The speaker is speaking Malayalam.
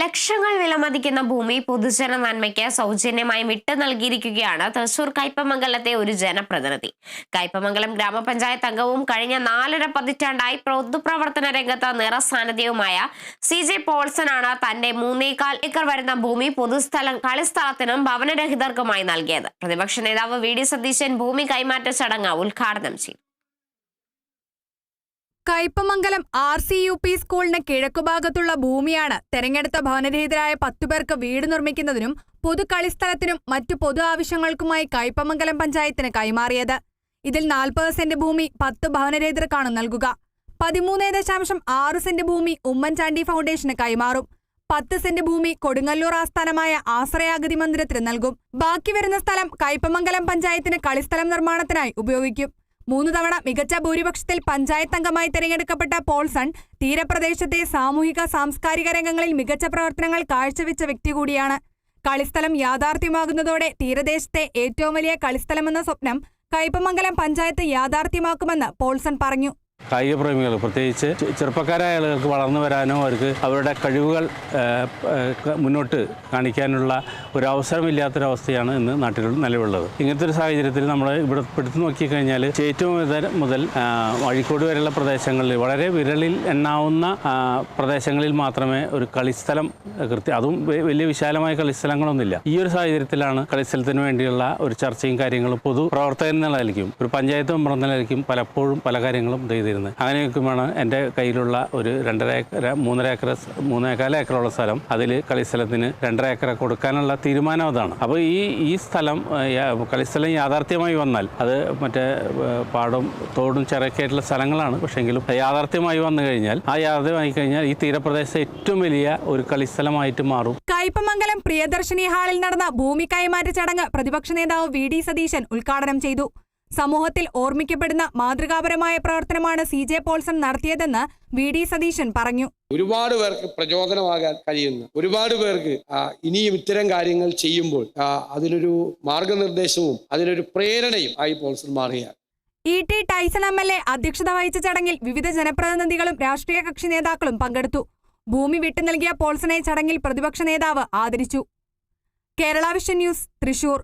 ലക്ഷങ്ങൾ വിലമതിക്കുന്ന ഭൂമി പൊതുജന നന്മയ്ക്ക് സൗജന്യമായി വിട്ടു നൽകിയിരിക്കുകയാണ് തൃശൂർ കയ്പമംഗലത്തെ ഒരു ജനപ്രതിനിധി. കയ്പമംഗലം ഗ്രാമപഞ്ചായത്ത് അംഗവും കഴിഞ്ഞ നാലര പതിറ്റാണ്ടായി പൊതുപ്രവർത്തന രംഗത്ത് നിറസാന്നിധ്യവുമായ സി ജെ പോൾസനാണ് തന്റെ മൂന്നേകാൽ ഏക്കർ വരുന്ന ഭൂമി പൊതുസ്ഥലം കളിസ്ഥലത്തിനും ഭവനരഹിതർക്കുമായി നൽകിയത്. പ്രതിപക്ഷ നേതാവ് വി ഡി സതീശൻ ഭൂമി കൈമാറ്റ ചടങ്ങ് ഉദ്ഘാടനം ചെയ്തു. Kaipamangalam R C U P സ്കൂളിന് കിഴക്കുഭാഗത്തുള്ള ഭൂമിയാണ് തെരഞ്ഞെടുത്ത ഭവനരഹിതരായ പത്തുപേർക്ക് വീട് നിർമ്മിക്കുന്നതിനും പൊതു കളിസ്ഥലത്തിനും മറ്റു പൊതു ആവശ്യങ്ങൾക്കുമായി കയ്പമംഗലം പഞ്ചായത്തിന് കൈമാറിയത്. ഇതിൽ നാൽപ്പത് സെന്റ് ഭൂമി പത്ത് ഭവനരഹിതർക്കാണ് നൽകുക. പതിമൂന്ന് ദശാംശം ആറ് സെന്റ് ഭൂമി ഉമ്മൻചാണ്ടി ഫൗണ്ടേഷന് കൈമാറും. പത്ത് സെന്റ് ഭൂമി കൊടുങ്ങല്ലൂർ ആസ്ഥാനമായ ആശ്രയാഗതി മന്ദിരത്തിന് നൽകും. ബാക്കി വരുന്ന സ്ഥലം കയ്പമംഗലം പഞ്ചായത്തിന് കളിസ്ഥലം നിർമ്മാണത്തിനായി ഉപയോഗിക്കും. മൂന്ന് തവണ മികച്ച ഭൂരിപക്ഷത്തിൽ പഞ്ചായത്ത് അംഗമായി തെരഞ്ഞെടുക്കപ്പെട്ട പോൾസൺ തീരപ്രദേശത്തെ സാമൂഹിക സാംസ്കാരിക രംഗങ്ങളിൽ മികച്ച പ്രവർത്തനങ്ങൾ കാഴ്ചവെച്ച വ്യക്തി കൂടിയാണ്. കളിസ്ഥലം യാഥാർത്ഥ്യമാകുന്നതോടെ തീരദേശത്തെ ഏറ്റവും വലിയ കളിസ്ഥലമെന്ന സ്വപ്നം കയ്പമംഗലം പഞ്ചായത്ത് യാഥാർത്ഥ്യമാക്കുമെന്ന് പോൾസൺ പറഞ്ഞു. കായിക പ്രേമികൾ പ്രത്യേകിച്ച് ചെറുപ്പക്കാരായ ആളുകൾക്ക് വളർന്നു വരാനോ അവർക്ക് അവരുടെ കഴിവുകൾ മുന്നോട്ട് കാണിക്കാനുള്ള ഒരു അവസരമില്ലാത്തൊരവസ്ഥയാണ് ഇന്ന് നാട്ടിൽ നിലവിലുള്ളത്. ഇങ്ങനത്തെ ഒരു സാഹചര്യത്തിൽ നമ്മൾ ഇവിടെ എടുത്തു നോക്കിക്കഴിഞ്ഞാൽ ഏറ്റവും മുതൽ ആ, വരെയുള്ള പ്രദേശങ്ങളിൽ വളരെ വിരളിൽ എണ്ണാവുന്ന പ്രദേശങ്ങളിൽ മാത്രമേ ഒരു കളിസ്ഥലം കൃത്യം അതും വലിയ വിശാലമായ കളിസ്ഥലങ്ങളൊന്നുമില്ല. ഈ ഒരു സാഹചര്യത്തിലാണ് കളിസ്ഥലത്തിന് വേണ്ടിയുള്ള ഒരു ചർച്ചയും കാര്യങ്ങളും പൊതു പ്രവർത്തകൻ ഒരു പഞ്ചായത്ത് മെമ്പർ എന്ന പലപ്പോഴും പല കാര്യങ്ങളും ചെയ്തിരുന്നത്. അങ്ങനെ നിൽക്കുമ്പോഴാണ് എന്റെ കയ്യിലുള്ള ഒരു രണ്ടര ഏക്കർ മൂന്നര ഏക്കർ മൂന്നേക്കാല ഏക്കറുള്ള സ്ഥലം അതിൽ കളിസ്ഥലത്തിന് രണ്ടര ഏക്കർ കൊടുക്കാനുള്ള തീരുമാനം അതാണ്. അപ്പോൾ ഈ ഈ സ്ഥലം കളിസ്ഥലം യാഥാർത്ഥ്യമായി വന്നാൽ അത് മറ്റേ പാടും തോടും ചിറക്കായിട്ടുള്ള സ്ഥലങ്ങളാണ്. പക്ഷേങ്കിലും യാഥാർത്ഥ്യമായി വന്നു കഴിഞ്ഞാൽ ആ യാഥാർത്ഥ്യമായി കഴിഞ്ഞാൽ ഈ തീരപ്രദേശത്തെ ഏറ്റവും വലിയ ഒരു കളിസ്ഥലമായിട്ട് മാറും. കയ്പമംഗലം പ്രിയദർശിനി ഹാളിൽ നടന്ന ഭൂമി കൈമാറ്റ ചടങ്ങ് പ്രതിപക്ഷ നേതാവ് വി ഡി സതീശൻ ഉദ്ഘാടനം ചെയ്തു. സമൂഹത്തിൽ ഓർമ്മിക്കപ്പെടുന്ന മാതൃകാപരമായ പ്രവർത്തനമാണ് സി ജെ പോൾസൺ നടത്തിയതെന്ന് വി ഡി സതീശൻ പറഞ്ഞു. ഒരുപാട് പേർക്ക് പ്രചോദനമാകാൻ കഴിയുന്ന. ഒരുപാട് പേർക്ക് ഇനിയും ഇത്തരം കാര്യങ്ങൾ ചെയ്യുമ്പോൾ അതിനൊരു മാർഗനിർദ്ദേശവും അതിനൊരു പ്രേരണയും ആയി പോൾസൺ മാറുകയാണ് E T Tyson M L A അധ്യക്ഷത വഹിച്ച ചടങ്ങിൽ വിവിധ ജനപ്രതിനിധികളും രാഷ്ട്രീയ കക്ഷി നേതാക്കളും പങ്കെടുത്തു. ഭൂമി വിട്ടു നൽകിയ പോൾസനെ ചടങ്ങിൽ പ്രതിപക്ഷ നേതാവ് ആദരിച്ചു. Kerala Vision News Thrissur.